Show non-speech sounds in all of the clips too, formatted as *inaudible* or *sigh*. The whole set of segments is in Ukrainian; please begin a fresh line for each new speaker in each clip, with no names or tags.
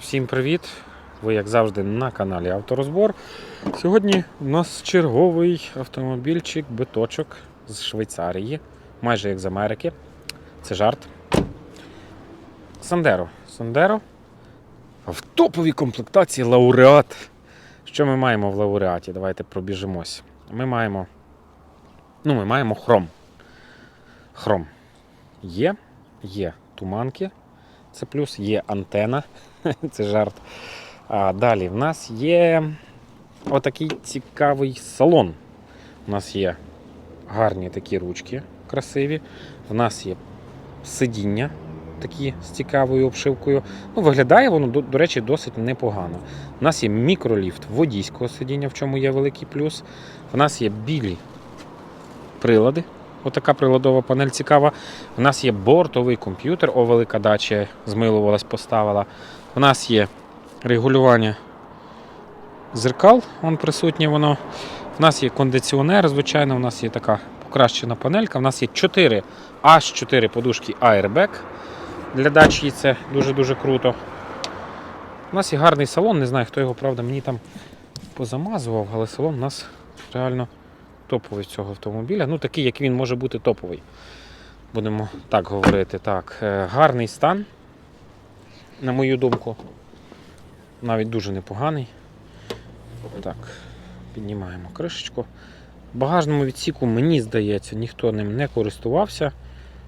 Всім привіт! Ви, як завжди, на каналі Авторозбор. Сьогодні у нас черговий автомобільчик, биточок з Швейцарії, майже як з Америки. Це жарт. Сандеро. Сандеро. В топовій комплектації лауреат. Що ми маємо в лауреаті? Давайте пробіжимось. Ми маємо. Ну, ми маємо хром. Хром. Є, є туманки. Це плюс, є антена. *laughs* Це жарт. А далі в нас є отакий цікавий салон. У нас є гарні такі ручки красиві. В нас є сидіння такі з цікавою обшивкою. Ну, виглядає воно, до, до речі, досить непогано. У нас є мікроліфт водійського сидіння, в чому є великий плюс. В нас є білі прилади. Отака приладова панель цікава. У нас є бортовий комп'ютер, о, велика дача змилувалась, поставила. У нас є регулювання зеркал, он присутнє воно. У нас є кондиціонер, звичайно, у нас є така покращена панелька. У нас є 4 аж 4 подушки Airbag. Для дачі це дуже-дуже круто. У нас є гарний салон, не знаю, хто його, правда, мені там позамазував, але салон у нас реально топовий цього автомобіля. Ну, такий, як він може бути топовий. Будемо так говорити. Так, е, гарний стан, на мою думку. Навіть дуже непоганий. Так, піднімаємо кришечку. В багажному відсіку, мені здається, ніхто ним не користувався,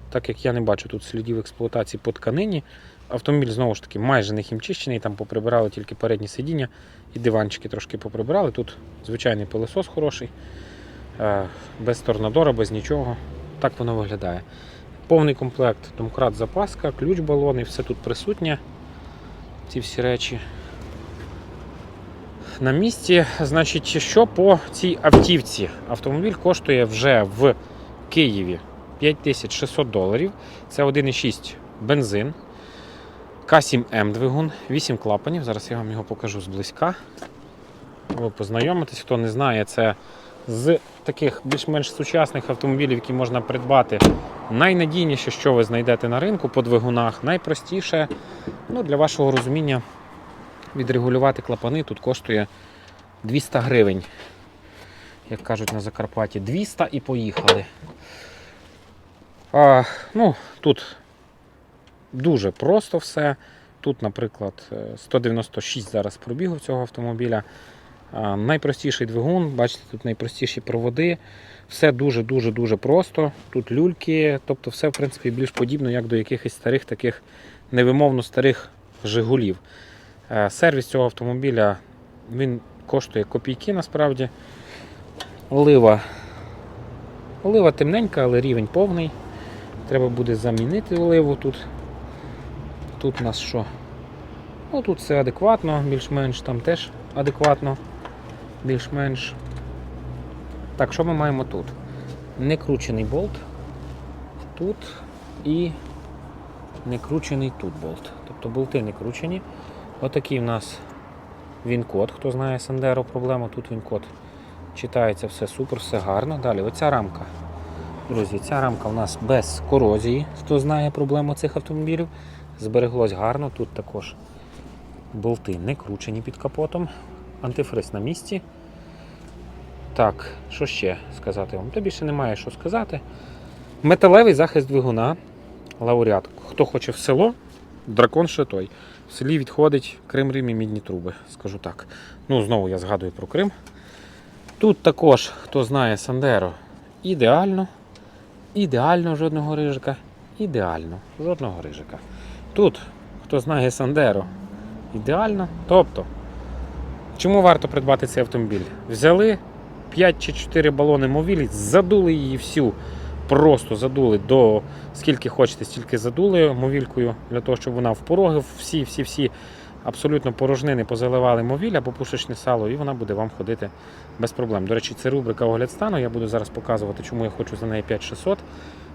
так як я не бачу тут слідів експлуатації по тканині. Автомобіль знову ж таки майже не хімчищений, там поприбирали тільки передні сидіння і диванчики трошки поприбирали. Тут звичайний пилосос хороший, е, без торнадора, без нічого. Так воно виглядає. Повний комплект, домкрат, запаска, ключ балони, все тут присутнє. Ці всі речі. На місці, значить, що по цій автівці? Автомобіль коштує вже в Києві 5600 доларів. Це 1,6 бензин. К7М двигун, 8 клапанів. Зараз я вам його покажу зблизька. Ви познайомитесь, хто не знає, це з таких більш-менш сучасних автомобілів, які можна придбати. Найнадійніше, що ви знайдете на ринку по двигунах, найпростіше ну, для вашого розуміння відрегулювати клапани тут коштує 200 гривень. Як кажуть на Закарпатті, 200 і поїхали. А, ну, Тут дуже просто все. Тут, наприклад, е, 196 зараз пробігу цього автомобіля. Найпростіший двигун, бачите, тут найпростіші проводи. Все дуже-дуже-дуже просто. Тут люльки, тобто все, в принципі, більш подібно, як до якихось старих таких невимовно старих Жигулів. Е, Сервіс цього автомобіля він коштує копійки насправді. Олива. Олива темненька, але рівень повний. Треба буде замінити оливу тут. Тут у нас що? Ну тут все адекватно, більш-менш там теж адекватно, більш-менш. Так, що ми маємо тут? Некручений болт. Тут і некручений тут болт. Тобто болти не кручені. Отакий в нас він-код. Хто знає Сандеро проблему, тут він-код. Читається все супер, все гарно. Далі оця рамка. Друзі, ця рамка у нас без корозії, хто знає проблему цих автомобілів. Збереглось гарно. Тут також болти не кручені під капотом. Антифриз на місці. Так, що ще сказати вам? Та більше немає що сказати. Металевий захист двигуна. Лауреат. Хто хоче в село, дракон ще той. В селі відходить Крим Рим і мідні труби, скажу так. Ну, знову я згадую про Крим. Тут також, хто знає Сандеро, ідеально. Ідеально жодного рижика. Ідеально, жодного рижика. Тут, хто знає Сандеро, ідеально. Тобто, чому варто придбати цей автомобіль? Взяли 5 чи 4 балони мовілі, задули її всю. Просто задули до скільки хочете, стільки задули мовількою, для того, щоб вона в пороги всі-всі-всі абсолютно порожнини позаливали мовіль або пушечне сало, і вона буде вам ходити без проблем. До речі, це рубрика огляд стану. Я буду зараз показувати, чому я хочу за неї 5600.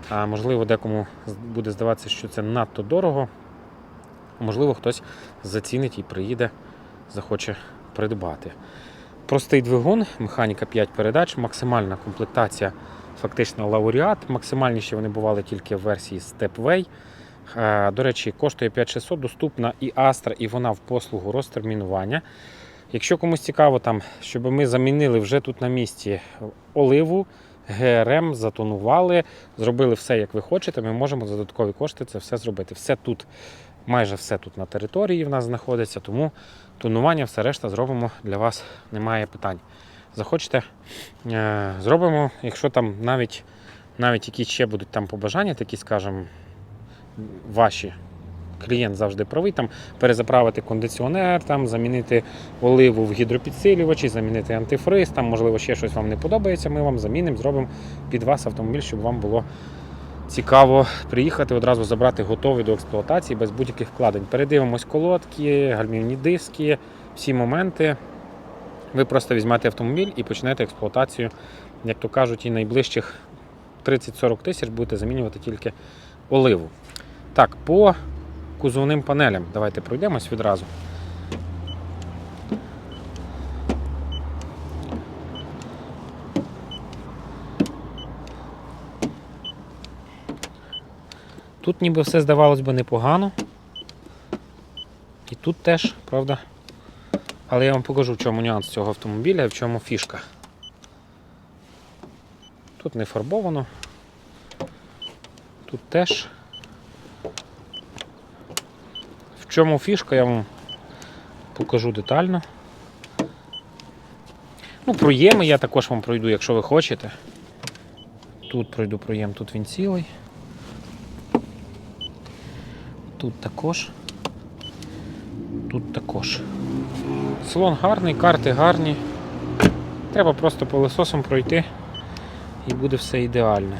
А можливо, декому буде здаватися, що це надто дорого. Можливо, хтось зацінить і приїде, захоче придбати. Простий двигун, механіка 5 передач, максимальна комплектація, фактично лауреат. Максимальніші вони бували тільки в версії Stepway. Е, До речі, коштує 5600, доступна і Astra, і вона в послугу розтермінування. Якщо комусь цікаво, там, щоб ми замінили вже тут на місці оливу, ГРМ, затонували, зробили все, як ви хочете, ми можемо за додаткові кошти це все зробити. Все тут, майже все тут на території в нас знаходиться, тому тонування, все решта зробимо для вас, немає питань. Захочете, е, зробимо, якщо там навіть, навіть якісь ще будуть там побажання, такі, скажімо, ваші. Клієнт завжди правий, там перезаправити кондиціонер, там замінити оливу в гідропідсилювачі, замінити антифриз, там, можливо, ще щось вам не подобається. Ми вам замінимо, зробимо під вас автомобіль, щоб вам було цікаво приїхати, одразу забрати готовий до експлуатації без будь-яких вкладень. Передивимось колодки, гальмівні диски, всі моменти. Ви просто візьмете автомобіль і почнете експлуатацію, як то кажуть, і найближчих 30-40 тисяч будете замінювати тільки оливу. Так, по кузовним панелям. Давайте пройдемось відразу. Тут ніби все здавалось би непогано. І тут теж, правда. Але я вам покажу, в чому нюанс цього автомобіля і в чому фішка. Тут не фарбовано. Тут теж. В чому фішка, я вам покажу детально. Ну, проєми я також вам пройду, якщо ви хочете. Тут пройду проєм, тут він цілий. Тут також. Тут також. Салон гарний, карти гарні. Треба просто пилососом пройти і буде все ідеально.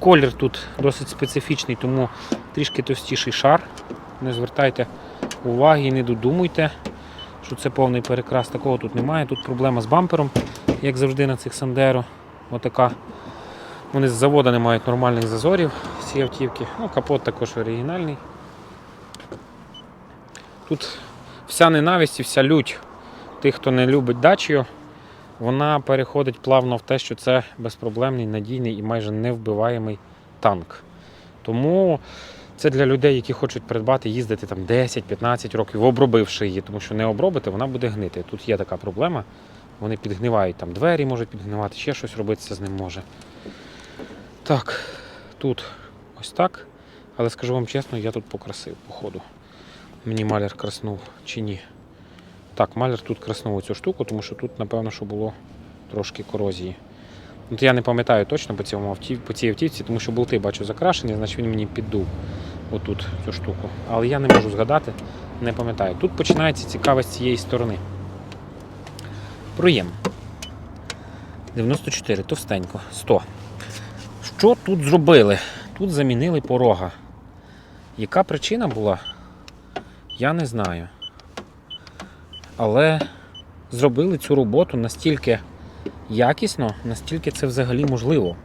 Колір тут досить специфічний, тому трішки товстіший шар. Не звертайте уваги і не додумуйте, що це повний перекрас. Такого тут немає. Тут проблема з бампером, як завжди на цих Сандеро. Отака. Вони з заводу не мають нормальних зазорів, ці автівки. Ну, капот також оригінальний. Тут вся ненависть і вся лють тих, хто не любить дачію, вона переходить плавно в те, що це безпроблемний, надійний і майже невбиваємий танк. Тому це для людей, які хочуть придбати, їздити там 10-15 років, обробивши її, тому що не обробити, вона буде гнити. Тут є така проблема. Вони підгнивають там двері, можуть підгнивати, ще щось робитися з ним може. Так, тут ось так. Але скажу вам чесно, я тут покрасив, походу. Мені маляр краснув чи ні. Так, маляр тут краснув цю штуку, тому що тут, напевно, що було трошки корозії. От я не пам'ятаю точно по, цьому автів, по цій автівці, тому що болти бачу закрашені, значить він мені піддув отут цю штуку. Але я не можу згадати, не пам'ятаю. Тут починається цікаве з цієї сторони. Проєм. 94, товстенько, 100. Що тут зробили? Тут замінили порога. Яка причина була? Я не знаю. Але зробили цю роботу настільки якісно, настільки це взагалі можливо.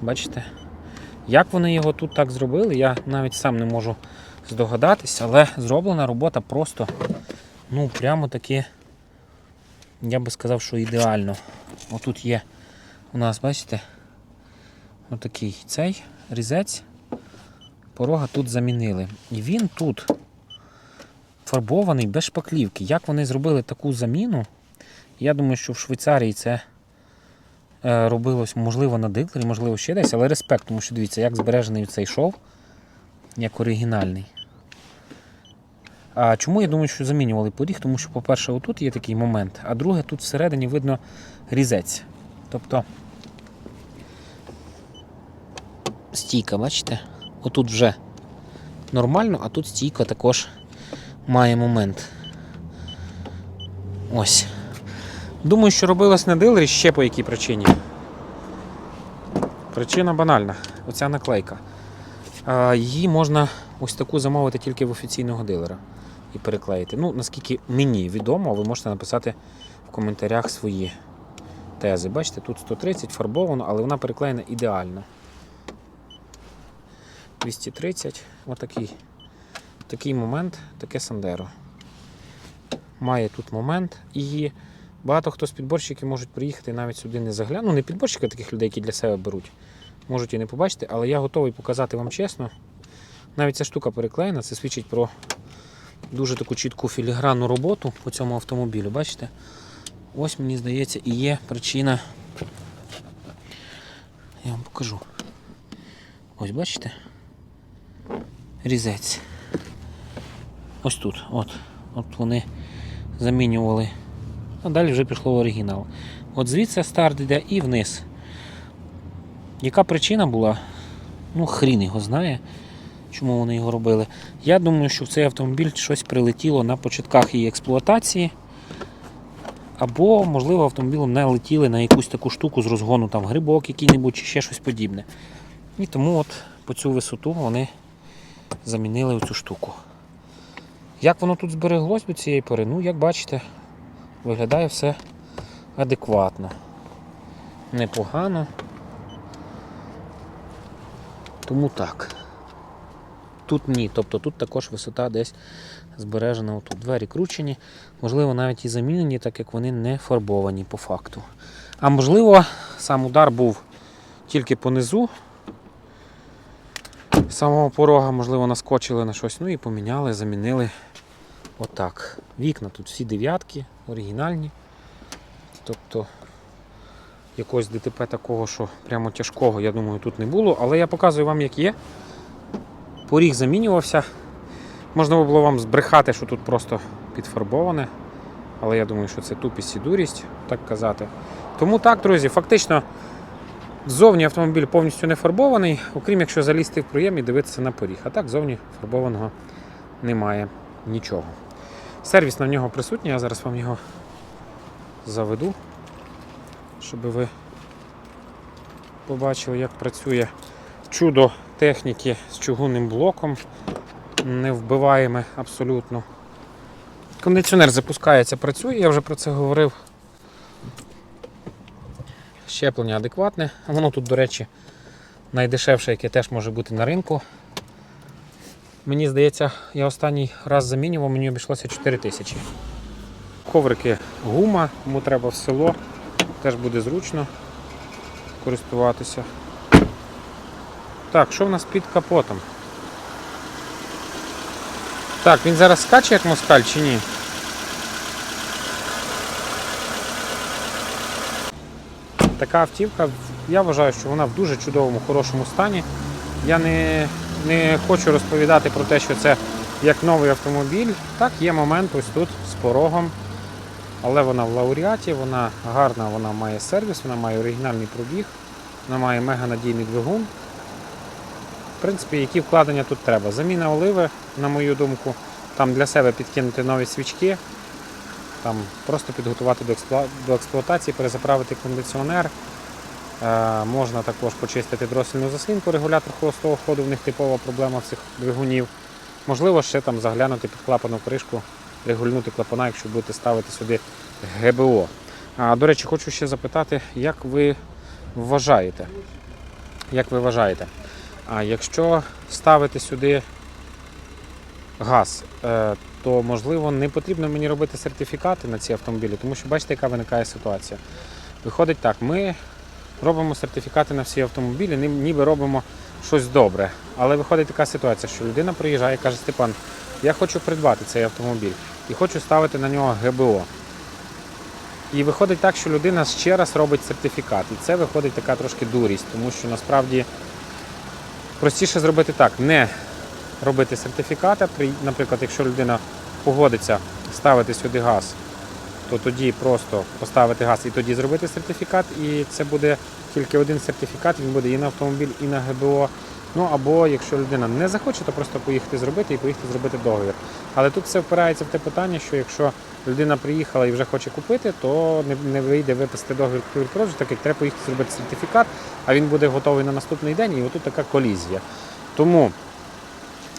Бачите? Як вони його тут так зробили, я навіть сам не можу здогадатись, але зроблена робота просто, ну, прямо таки, я би сказав, що ідеально. Отут є у нас, бачите, отакий цей різець. Порога тут замінили. І він тут фарбований без шпаклівки. Як вони зробили таку заміну? Я думаю, що в Швейцарії це е, робилось, можливо, на диклері, можливо, ще десь, але респект, тому що дивіться, як збережений цей шов, як оригінальний. А чому я думаю, що замінювали поріг? Тому що, по-перше, отут є такий момент, а друге, тут всередині видно різець. Тобто стійка, бачите? Отут вже нормально, а тут стійка також має момент. Ось. Думаю, що робилось на дилері ще по якій причині. Причина банальна. Оця наклейка. Її можна ось таку замовити тільки в офіційного дилера і переклеїти. Ну, наскільки мені відомо, ви можете написати в коментарях свої тези. Бачите, тут 130 фарбовано, але вона переклеєна ідеально. 230, отакий такий момент, таке Сандеро. Має тут момент і багато хто з підборщиків можуть приїхати навіть сюди не заглянути. Ну, не підборщики, а таких людей, які для себе беруть. можуть і не побачити, але я готовий показати вам чесно. Навіть ця штука переклеєна, це свідчить про дуже таку чітку філігранну роботу по цьому автомобілю. Бачите? Ось мені здається і є причина. Я вам покажу. Ось бачите? Різець. Ось тут. От. От вони замінювали. А далі вже пішло в оригінал. От звідси старт йде і вниз. Яка причина була? Ну, хрін його знає, чому вони його робили. Я думаю, що в цей автомобіль щось прилетіло на початках її експлуатації. Або, можливо, автомобілем не летіли на якусь таку штуку з розгону, там грибок який-небудь чи ще щось подібне. І тому от по цю висоту вони замінили цю штуку. Як воно тут збереглось до цієї пори? Ну, як бачите, виглядає все адекватно. Непогано. Тому так. Тут ні. Тобто тут також висота десь збережена. Отут двері кручені, можливо, навіть і замінені, так як вони не фарбовані по факту. А можливо, сам удар був тільки понизу. Самого порога, можливо, наскочили на щось, ну і поміняли, замінили. Отак. Вікна тут всі дев'ятки, оригінальні. Тобто якогось ДТП такого, що прямо тяжкого, я думаю, тут не було. Але я показую вам, як є. Поріг замінювався. Можна було вам збрехати, що тут просто підфарбоване. Але я думаю, що це тупість і дурість, так казати. Тому так, друзі, фактично ззовні автомобіль повністю не фарбований, окрім якщо залізти в проєм і дивитися на поріг. А так зовні фарбованого немає нічого. Сервіс на нього присутній, я зараз вам його заведу, щоб ви побачили, як працює чудо техніки з чугунним блоком. Не вбиваємо абсолютно. Кондиціонер запускається, працює, я вже про це говорив. Щеплення адекватне. Воно тут, до речі, найдешевше, яке теж може бути на ринку. Мені здається, я останній раз замінював, мені обійшлося 4 тисячі. Коврики гума, кому треба в село, теж буде зручно користуватися. Так, що в нас під капотом? Так, він зараз скаче як москаль чи ні? Така автівка, я вважаю, що вона в дуже чудовому, хорошому стані. Я не, не хочу розповідати про те, що це як новий автомобіль. Так, є момент ось тут з порогом. Але вона в лауреаті, вона гарна, вона має сервіс, вона має оригінальний пробіг, вона має мега надійний двигун. В принципі, які вкладення тут треба. Заміна оливи, на мою думку, там для себе підкинути нові свічки, там просто підготувати до, експлуатації, перезаправити кондиціонер. Е, можна також почистити дросельну заслінку, регулятор холостого ходу, в них типова проблема цих двигунів. Можливо, ще там заглянути під клапану кришку, регульнути клапана, якщо будете ставити сюди ГБО. А, до речі, хочу ще запитати, як ви вважаєте? Як ви вважаєте? А якщо ставити сюди газ, е, то можливо не потрібно мені робити сертифікати на ці автомобілі, тому що бачите, яка виникає ситуація. Виходить так, ми робимо сертифікати на всі автомобілі, ніби робимо щось добре. Але виходить така ситуація, що людина приїжджає і каже, Степан, я хочу придбати цей автомобіль і хочу ставити на нього ГБО. І виходить так, що людина ще раз робить сертифікат. І це виходить така трошки дурість, тому що насправді простіше зробити так, не робити сертифіката. При- Наприклад, якщо людина погодиться ставити сюди газ, то тоді просто поставити газ і тоді зробити сертифікат. І це буде тільки один сертифікат, він буде і на автомобіль, і на ГБО. Ну або якщо людина не захоче, то просто поїхати зробити і поїхати зробити договір. Але тут все впирається в те питання, що якщо людина приїхала і вже хоче купити, то не, не вийде виписати договір купівлі-продажу, так як треба поїхати зробити сертифікат, а він буде готовий на наступний день, і отут така колізія. Тому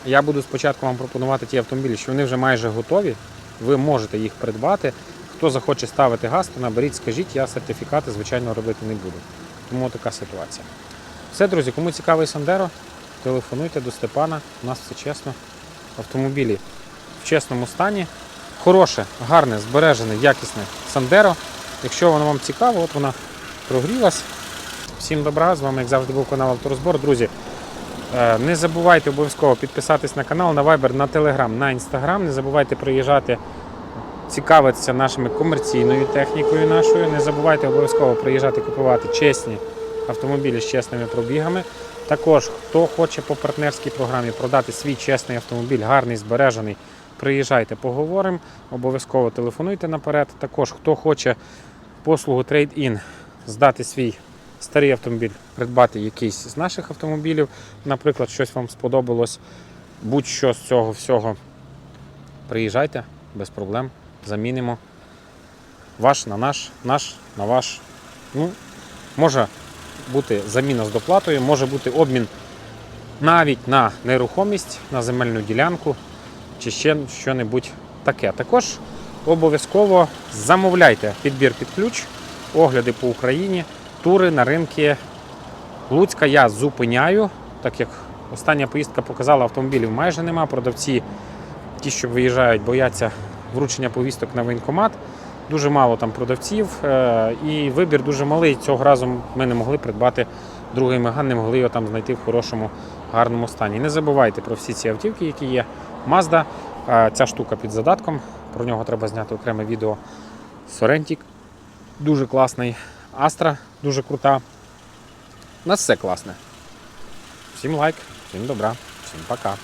я буду спочатку вам пропонувати ті автомобілі, що вони вже майже готові. Ви можете їх придбати. Хто захоче ставити газ, то наберіть, скажіть, я сертифікати, звичайно, робити не буду. Тому така ситуація. Все, друзі, кому цікавий Сандеро, телефонуйте до Степана. У нас все чесно. Автомобілі в чесному стані. Хороше, гарне, збережене, якісне Сандеро. Якщо воно вам цікаво, от вона прогрілась. Всім добра, з вами, як завжди, був канал Авторозбор. Друзі, не забувайте обов'язково підписатись на канал, на Viber, на Telegram, на Instagram. Не забувайте приїжджати, цікавитися нашими комерційною технікою нашою. Не забувайте обов'язково приїжджати купувати чесні автомобілі з чесними пробігами. Також, хто хоче по партнерській програмі продати свій чесний автомобіль, гарний, збережений, приїжджайте, поговоримо. Обов'язково телефонуйте наперед. Також, хто хоче послугу Trade-in, здати свій старий автомобіль, придбати якийсь з наших автомобілів, наприклад, щось вам сподобалось, будь-що з цього всього. Приїжджайте без проблем, замінимо. Ваш на наш, наш на ваш. Ну, може бути заміна з доплатою, може бути обмін навіть на нерухомість, на земельну ділянку чи ще що-небудь таке. Також обов'язково замовляйте підбір під ключ, огляди по Україні, тури на ринки Луцька я зупиняю, так як остання поїздка показала, автомобілів майже нема. Продавці, ті, що виїжджають, бояться вручення повісток на воєнкомат. Дуже мало там продавців е, і вибір дуже малий. Цього разу ми не могли придбати другий меган, не могли його там знайти в хорошому, гарному стані. Не забувайте про всі ці автівки, які є. Mazda, е, ця штука під задатком. Про нього треба зняти окреме відео. Сорентік дуже класний. Astra дуже крута. У нас все класне. Всім лайк, всім добра, всім пока.